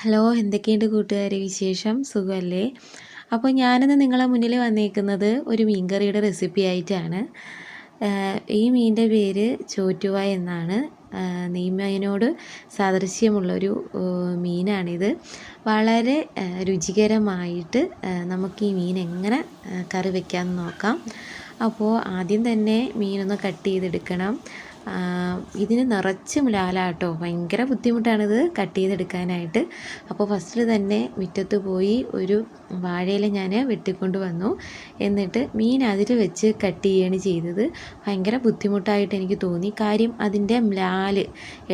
Hello എന്തൊക്കെയുണ്ട് കൂട്ടുകാരെ വിശേഷം? സുഖമല്ലേ അപ്പോൾ ഞാനിന്ന് നിങ്ങളെ മുന്നിൽ വന്നേക്കുന്നത് ഒരു മീൻകറിയുടെ റെസിപ്പി ആയിട്ടാണ്. ഈ മീന്റെ പേര് ചോറ്റുവ എന്നാണ്. നെയ്മീനോട് സാദൃശ്യമുള്ളൊരു മീനാണിത്. വളരെ രുചികരമായിട്ട് നമുക്ക് ഈ മീൻ എങ്ങനെ കറി വെക്കാമെന്ന് നോക്കാം. അപ്പോൾ ആദ്യം തന്നെ മീനൊന്ന് കട്ട് ചെയ്തെടുക്കണം. ഇതിന് നിറച്ച് ലാലാട്ടോ ഭയങ്കര ബുദ്ധിമുട്ടാണിത് കട്ട് ചെയ്തെടുക്കാനായിട്ട്. അപ്പോൾ ഫസ്റ്റിൽ തന്നെ മുറ്റത്ത് പോയി ഒരു വാഴയില ഞാൻ വെട്ടിക്കൊണ്ട് വന്നു. എന്നിട്ട് മീൻ അതിൽ വെച്ച് കട്ട് ചെയ്യുകയാണ് ചെയ്തത്. ഭയങ്കര ബുദ്ധിമുട്ടായിട്ട് എനിക്ക് തോന്നി. കാര്യം അതിന്റെ മ്ലാൽ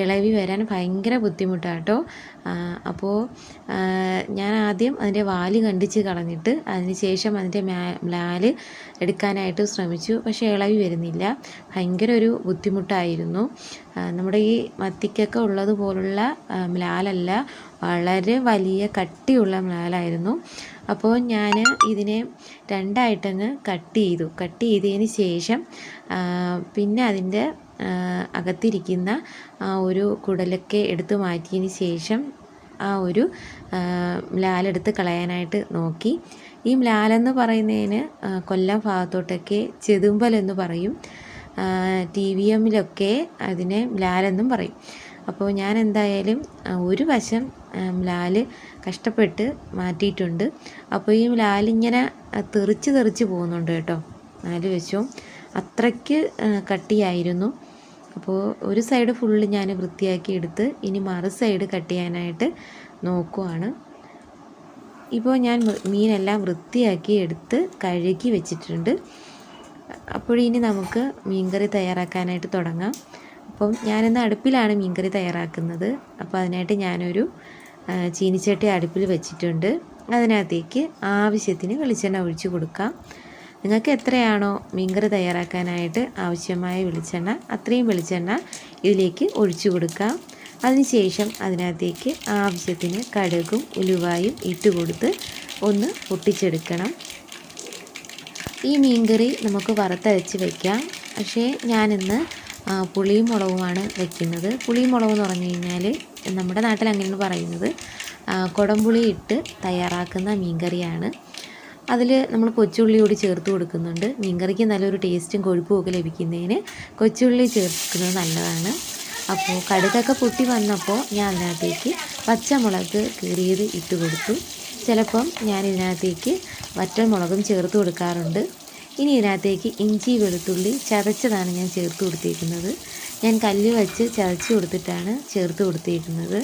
ഇളവി വരാൻ ഭയങ്കര ബുദ്ധിമുട്ടാട്ടോ. അപ്പോൾ ഞാൻ ആദ്യം അതിന്റെ വാൽ കണ്ടിച്ച് കളഞ്ഞിട്ട് അതിന് ശേഷം അതിന്റെ മ്ലാൽ എടുക്കാനായിട്ട് ശ്രമിച്ചു. പക്ഷേ ഇളവി വരുന്നില്ല. ഭയങ്കര ഒരു ബുദ്ധിമുട്ടായിരുന്നു നമ്മുടെ ഈ മത്തിക്കൊക്കെ ഉള്ളതുപോലുള്ള മ്ലാലല്ല. വളരെ വലിയ കട്ടിയുള്ള മ്ലാലായിരുന്നു. അപ്പോൾ ഞാൻ ഇതിനെ രണ്ടായിട്ടങ്ങ് കട്ട് ചെയ്തു. കട്ട് ചെയ്തതിന് ശേഷം പിന്നെ അതിന്റെ അകത്തിരിക്കുന്ന ആ ഒരു കുടലൊക്കെ എടുത്തു മാറ്റിയതിന് ശേഷം ആ ഒരു ലാലെടുത്ത് കളയാനായിട്ട് നോക്കി. ഈ മ്ലാലെന്ന് പറയുന്നതിന് കൊല്ലം ഭാഗത്തോട്ടൊക്കെ ചെതുമ്പലെന്ന് പറയും. ടി വി എമ്മിലൊക്കെ അതിനെ ലാലെന്നും പറയും. അപ്പോൾ ഞാൻ എന്തായാലും ഒരു വശം മ്ലാൽ കഷ്ടപ്പെട്ട് മാറ്റിയിട്ടുണ്ട്. അപ്പോൾ ഈ മ്ലാലിങ്ങനെ തെറിച്ച് തെറിച്ച് പോകുന്നുണ്ട് കേട്ടോ. നാല് വശവും അത്രയ്ക്ക് കട്ടിയായിരുന്നു. അപ്പോൾ ഒരു സൈഡ് ഫുള്ള് ഞാൻ വൃത്തിയാക്കി എടുത്ത് ഇനി മറു സൈഡ് കട്ട് ചെയ്യാനായിട്ട് നോക്കുവാണ്. ഇപ്പോൾ ഞാൻ മീനെല്ലാം വൃത്തിയാക്കി എടുത്ത് കഴുകി വെച്ചിട്ടുണ്ട്. അപ്പോഴിനി നമുക്ക് മീൻകറി തയ്യാറാക്കാനായിട്ട് തുടങ്ങാം. അപ്പം ഞാനിന്ന് അടുപ്പിലാണ് മീൻകറി തയ്യാറാക്കുന്നത്. അപ്പോൾ അതിനായിട്ട് ഞാനൊരു ചീനിച്ചട്ടി അടുപ്പിൽ വെച്ചിട്ടുണ്ട്. അതിനകത്തേക്ക് ആവശ്യത്തിന് വെളിച്ചെണ്ണ ഒഴിച്ച് കൊടുക്കാം. നിങ്ങൾക്ക് എത്രയാണോ മീൻകറി തയ്യാറാക്കാനായിട്ട് ആവശ്യമായ വെളിച്ചെണ്ണ അത്രയും വെളിച്ചെണ്ണ ഇതിലേക്ക് ഒഴിച്ചു കൊടുക്കാം. അതിനുശേഷം അതിനകത്തേക്ക് ആവശ്യത്തിന് കടുകും ഉലുവായും ഇട്ട് കൊടുത്ത് ഒന്ന് പൊട്ടിച്ചെടുക്കണം. ഈ മീൻകറി നമുക്ക് വറുത്തരച്ച് വയ്ക്കാം പക്ഷേ ഞാനിന്ന് പുളിയും മുളകുമാണ് വെക്കുന്നത്. പുളിയും മുളക് എന്ന് പറഞ്ഞു കഴിഞ്ഞാൽ നമ്മുടെ നാട്ടിൽ അങ്ങനെയാണ് പറയുന്നത്. കുടംപുളി ഇട്ട് തയ്യാറാക്കുന്ന മീൻകറിയാണ്. അതിൽ നമ്മൾ കൊച്ചുള്ളി കൂടി ചേർത്ത് കൊടുക്കുന്നുണ്ട്. മീൻകറിക്ക് നല്ലൊരു ടേസ്റ്റും കൊഴുപ്പും ഒക്കെ ലഭിക്കുന്നതിന് കൊച്ചുള്ളി ചേർക്കുന്നത് നല്ലതാണ്. അപ്പോൾ കടുകൊക്കെ പൊട്ടി വന്നപ്പോൾ ഞാൻ അതിനകത്തേക്ക് പച്ചമുളക് കീറിയത് ഇട്ട് കൊടുത്തു. ചിലപ്പം ഞാൻ ഇതിനകത്തേക്ക് വറ്റൽമുളകും ചേർത്ത് കൊടുക്കാറുണ്ട്. ഇനി ഇതിനകത്തേക്ക് ഇഞ്ചി വെളുത്തുള്ളി ചതച്ചതാണ് ഞാൻ ചേർത്ത് കൊടുത്തേക്കുന്നത്. ഞാൻ കല്ല് വച്ച് ചതച്ച് കൊടുത്തിട്ടാണ് ചേർത്ത് കൊടുത്തേക്കുന്നത്.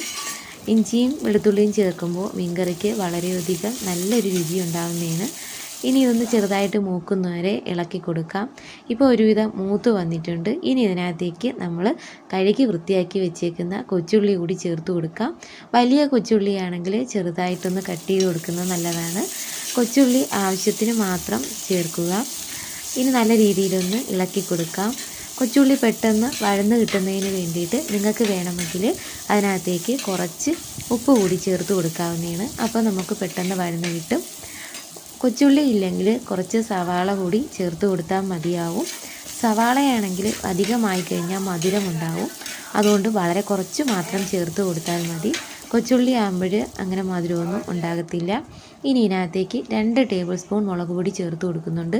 ഇഞ്ചിയും വെളുത്തുള്ളിയും ചേർക്കുമ്പോൾ മീൻകറിക്ക് വളരെയധികം നല്ലൊരു രുചി ഉണ്ടാകുന്നതാണ് ഇനി ഇതൊന്ന് ചെറുതായിട്ട് മൂക്കുന്നവരെ ഇളക്കി കൊടുക്കാം. ഇപ്പോൾ ഒരുവിധം മൂത്ത് വന്നിട്ടുണ്ട്. ഇനി ഇതിനകത്തേക്ക് നമ്മൾ കഴുകി വൃത്തിയാക്കി വെച്ചേക്കുന്ന കൊച്ചുള്ളി കൂടി ചേർത്ത് കൊടുക്കാം. വലിയ കൊച്ചുള്ളിയാണെങ്കിൽ ചെറുതായിട്ടൊന്ന് കട്ട് ചെയ്ത് കൊടുക്കുന്നത് നല്ലതാണ്. കൊച്ചുള്ളി ആവശ്യത്തിന് മാത്രം ചേർക്കുക. ഇനി നല്ല രീതിയിലൊന്ന് ഇളക്കി കൊടുക്കാം. കൊച്ചുള്ളി പെട്ടെന്ന് വഴന്ന് കിട്ടുന്നതിന് വേണ്ടിയിട്ട് നിങ്ങൾക്ക് വേണമെങ്കിൽ അതിനകത്തേക്ക് കുറച്ച് ഉപ്പ് കൂടി ചേർത്ത് കൊടുക്കാവുന്നതാണ്. അപ്പോൾ നമുക്ക് പെട്ടെന്ന് വഴന്ന് കിട്ടും. കൊച്ചുള്ളി ഇല്ലെങ്കിൽ കുറച്ച് സവാള കൂടി ചേർത്ത് കൊടുത്താൽ മതിയാവും. സവാളയാണെങ്കിൽ അധികമായി കഴിഞ്ഞാൽ മധുരമുണ്ടാവും. അതുകൊണ്ട് വളരെ കുറച്ച് മാത്രം ചേർത്ത് കൊടുത്താൽ മതി. കൊച്ചുള്ളി ആകുമ്പോൾ അങ്ങനെ മധുരമൊന്നും ഉണ്ടാകത്തില്ല. ഇനി ഇതിനകത്തേക്ക് രണ്ട് ടേബിൾ സ്പൂൺ മുളക് പൊടി ചേർത്ത് കൊടുക്കുന്നുണ്ട്.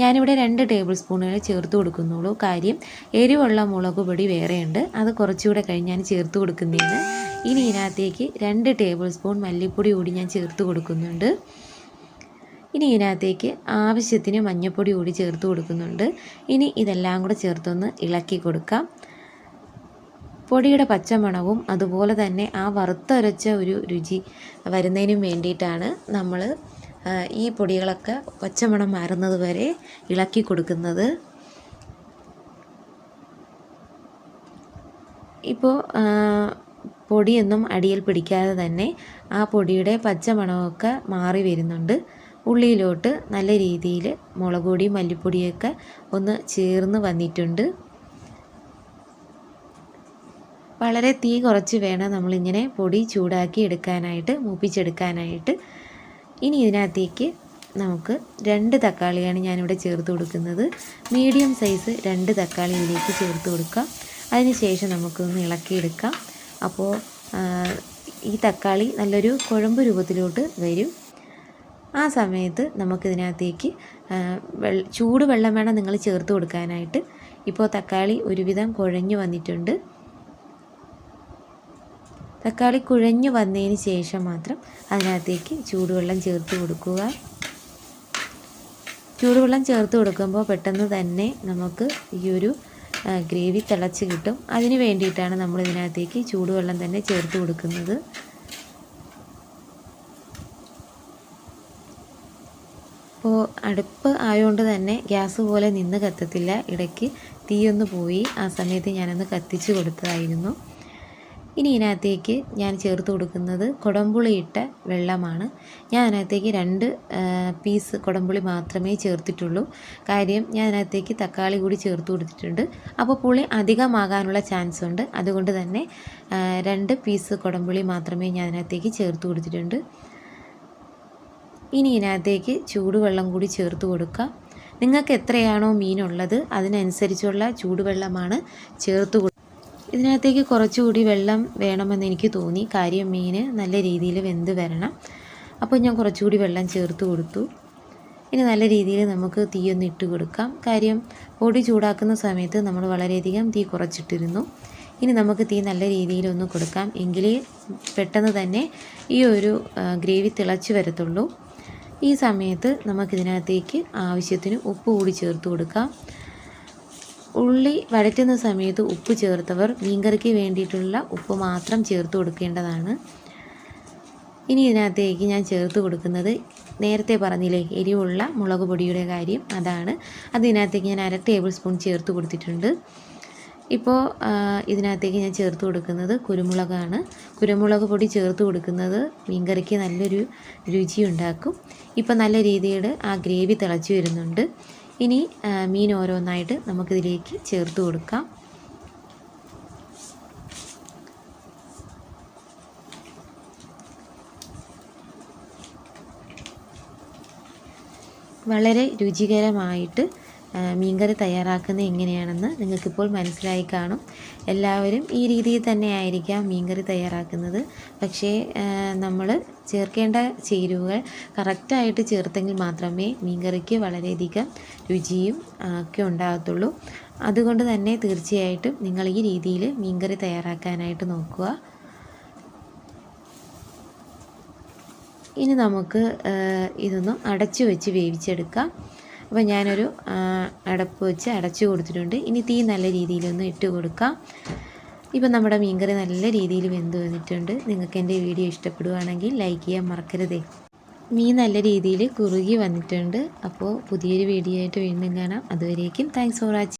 ഞാനിവിടെ രണ്ട് ടേബിൾ സ്പൂണുകൾ ചേർത്ത് കൊടുക്കുന്നുള്ളൂ. കാര്യം എരിവുള്ള മുളക് പൊടി വേറെയുണ്ട്. അത് കുറച്ചുകൂടെ കഴിഞ്ഞ് ഞാൻ ചേർത്ത് കൊടുക്കുന്നതാണ്. ഇനി ഇതിനകത്തേക്ക് രണ്ട് ടേബിൾ സ്പൂൺ മല്ലിപ്പൊടി കൂടി ഞാൻ ചേർത്ത് കൊടുക്കുന്നുണ്ട്. ഇനി ഇതിനകത്തേക്ക് ആവശ്യത്തിന് മഞ്ഞൾപ്പൊടി കൂടി ചേർത്ത് കൊടുക്കുന്നുണ്ട്. ഇനി ഇതെല്ലാം കൂടെ ചേർത്തൊന്ന് ഇളക്കി കൊടുക്കാം. പൊടിയുടെ പച്ചമണവും അതുപോലെ തന്നെ ആ വറുത്തരച്ച ഒരു രുചി വരുന്നതിനും വേണ്ടിയിട്ടാണ് നമ്മൾ ഈ പൊടികളൊക്കെ പച്ചമണം മാറുന്നത് വരെ ഇളക്കി കൊടുക്കുന്നത്. ഇപ്പോൾ പൊടിയൊന്നും അടിയിൽ പിടിക്കാതെ തന്നെ ആ പൊടിയുടെ പച്ചമണമൊക്കെ മാറി വരുന്നുണ്ട്. ഉള്ളിയിലോട്ട് നല്ല രീതിയിൽ മുളക് പൊടിയും മല്ലിപ്പൊടിയൊക്കെ ഒന്ന് ചേർന്ന് വന്നിട്ടുണ്ട്. വളരെ തീ കുറച്ച് വേണം നമ്മളിങ്ങനെ പൊടി ചൂടാക്കി എടുക്കാനായിട്ട് മൂപ്പിച്ചെടുക്കാനായിട്ട്. ഇനി ഇതിനകത്തേക്ക് നമുക്ക് രണ്ട് തക്കാളിയാണ് ഞാനിവിടെ ചേർത്ത് കൊടുക്കുന്നത്. മീഡിയം സൈസ് രണ്ട് തക്കാളി ഇതിലേക്ക് ചേർത്ത് കൊടുക്കാം. അതിന് ശേഷം നമുക്കൊന്ന് ഇളക്കിയെടുക്കാം. അപ്പോൾ ഈ തക്കാളി നല്ലൊരു കുഴമ്പ് രൂപത്തിലോട്ട് വരും. ആ സമയത്ത് നമുക്കിതിനകത്തേക്ക് വെള്ള ചൂട് വെള്ളം വേണം നിങ്ങൾ ചേർത്ത് കൊടുക്കാനായിട്ട്. ഇപ്പോൾ തക്കാളി ഒരുവിധം കുഴഞ്ഞു വന്നിട്ടുണ്ട്. തക്കാളി കുഴഞ്ഞു വന്നതിന് ശേഷം മാത്രം അതിനകത്തേക്ക് ചൂടുവെള്ളം ചേർത്ത് കൊടുക്കുക. ചൂടുവെള്ളം ചേർത്ത് കൊടുക്കുമ്പോൾ പെട്ടെന്ന് തന്നെ നമുക്ക് ഈ ഒരു ഗ്രേവി തിളച്ച് കിട്ടും. അതിന് വേണ്ടിയിട്ടാണ് നമ്മൾ ഇതിനകത്തേക്ക് ചൂടുവെള്ളം തന്നെ ചേർത്ത് കൊടുക്കുന്നത്. അപ്പോൾ അടുപ്പ് ആയതുകൊണ്ട് തന്നെ ഗ്യാസ് പോലെ നിന്ന് കത്തത്തില്ല. ഇടയ്ക്ക് തീയൊന്ന് പോയി. ആ സമയത്ത് ഞാനൊന്ന് കത്തിച്ച് കൊടുത്തതായിരുന്നു. ഇനി ഇതിനകത്തേക്ക് ഞാൻ ചേർത്ത് കൊടുക്കുന്നത് കുടംപുളിയിട്ട വെള്ളമാണ്. ഞാൻ അതിനകത്തേക്ക് രണ്ട് പീസ് കുടംപുളി മാത്രമേ ചേർത്തിട്ടുള്ളൂ. കാര്യം ഞാൻ അതിനകത്തേക്ക് തക്കാളി കൂടി ചേർത്ത് കൊടുത്തിട്ടുണ്ട്. അപ്പോൾ പുളി അധികമാകാനുള്ള ചാൻസ് ഉണ്ട്. അതുകൊണ്ട് തന്നെ രണ്ട് പീസ് കുടംപുളി മാത്രമേ ഞാൻ അതിനകത്തേക്ക് ചേർത്ത് കൊടുത്തിട്ടുണ്ട്. ഇനി ഇതിനകത്തേക്ക് ചൂടുവെള്ളം കൂടി ചേർത്ത് കൊടുക്കുക നിങ്ങൾക്ക് എത്രയാണോ മീനുള്ളത് അതിനനുസരിച്ചുള്ള ചൂടുവെള്ളമാണ് ചേർത്ത് ഇതിനകത്തേക്ക് കുറച്ചുകൂടി വെള്ളം വേണമെന്ന് എനിക്ക് തോന്നി. കാര്യം മീൻ നല്ല രീതിയിൽ വെന്ത് വരണം. അപ്പോൾ ഞാൻ കുറച്ചുകൂടി വെള്ളം ചേർത്ത് കൊടുത്തു. ഇനി നല്ല രീതിയിൽ നമുക്ക് തീയൊന്ന് ഇട്ട് കൊടുക്കാം. കാര്യം പൊടി ചൂടാക്കുന്ന സമയത്ത് നമ്മൾ വളരെയധികം തീ കുറച്ചിട്ടിരുന്നു. ഇനി നമുക്ക് തീ നല്ല രീതിയിൽ ഒന്ന് കൊടുക്കാം. എങ്കിലേ പെട്ടെന്ന് തന്നെ ഈ ഒരു ഗ്രേവി തിളച്ച് വരത്തുള്ളൂ. ഈ സമയത്ത് നമുക്കിതിനകത്തേക്ക് ആവശ്യത്തിന് ഉപ്പ് കൂടി ചേർത്ത് കൊടുക്കാം. ഉള്ളി വഴറ്റുന്ന സമയത്ത് ഉപ്പ് ചേർത്തവർ മീൻകറിക്ക് വേണ്ടിയിട്ടുള്ള ഉപ്പ് മാത്രം ചേർത്ത് കൊടുക്കേണ്ടതാണ്. ഇനി ഇതിനകത്തേക്ക് ഞാൻ ചേർത്ത് കൊടുക്കുന്നത് നേരത്തെ പറഞ്ഞില്ലേ എരിവുള്ള മുളക് പൊടിയുടെ കാര്യം അതാണ്. അതിനകത്തേക്ക് ഞാൻ അര ടേബിൾ സ്പൂൺ ചേർത്ത് കൊടുത്തിട്ടുണ്ട്. ഇപ്പോൾ ഇതിനകത്തേക്ക് ഞാൻ ചേർത്ത് കൊടുക്കുന്നത് കുരുമുളകാണ്. കുരുമുളക് പൊടി ചേർത്ത് കൊടുക്കുന്നത് മീൻകറിക്ക് നല്ലൊരു രുചിയുണ്ടാക്കും ഇപ്പോൾ നല്ല രീതിയിൽ ആ ഗ്രേവി തിളച്ച് വരുന്നുണ്ട്. ഇനി മീൻ ഓരോന്നായിട്ട് നമുക്കിതിലേക്ക് ചേർത്ത് കൊടുക്കാം. വളരെ രുചികരമായിട്ട് മീൻകറി തയ്യാറാക്കുന്നത് എങ്ങനെയാണെന്ന് നിങ്ങൾക്കിപ്പോൾ മനസ്സിലായി കാണും. എല്ലാവരും ഈ രീതിയിൽ തന്നെ ആയിരിക്കാം മീൻകറി തയ്യാറാക്കുന്നത്. പക്ഷേ നമ്മൾ ചേർക്കേണ്ട ചേരുവകൾ കറക്റ്റായിട്ട് ചേർത്തെങ്കിൽ മാത്രമേ മീൻകറിക്ക് വളരെയധികം രുചിയും ഒക്കെ ഉണ്ടാകത്തുള്ളൂ. അതുകൊണ്ട് തന്നെ തീർച്ചയായിട്ടും നിങ്ങൾ ഈ രീതിയിൽ മീൻകറി തയ്യാറാക്കാനായിട്ട് നോക്കുക. ഇനി നമുക്ക് ഇതൊന്ന് അടച്ചു വെച്ച് വേവിച്ചെടുക്കാം. അപ്പോൾ ഞാനൊരു അടപ്പ് വെച്ച് അടച്ചു കൊടുത്തിട്ടുണ്ട്. ഇനി തീ നല്ല രീതിയിലൊന്ന് ഇട്ട് കൊടുക്കാം. ഇപ്പം നമ്മുടെ മീൻകറി നല്ല രീതിയിൽ വെന്ത് വന്നിട്ടുണ്ട്. നിങ്ങൾക്ക് എന്റെ വീഡിയോ ഇഷ്ടപ്പെടുവാണെങ്കിൽ ലൈക്ക് ചെയ്യാൻ മറക്കരുതേ. മീൻ നല്ല രീതിയിൽ കുറുകി വന്നിട്ടുണ്ട്. അപ്പോൾ പുതിയൊരു വീഡിയോ ആയിട്ട് വീണ്ടും കാണാം. അതുവരേക്കും താങ്ക്സ് ഫോർ വാച്ചിങ്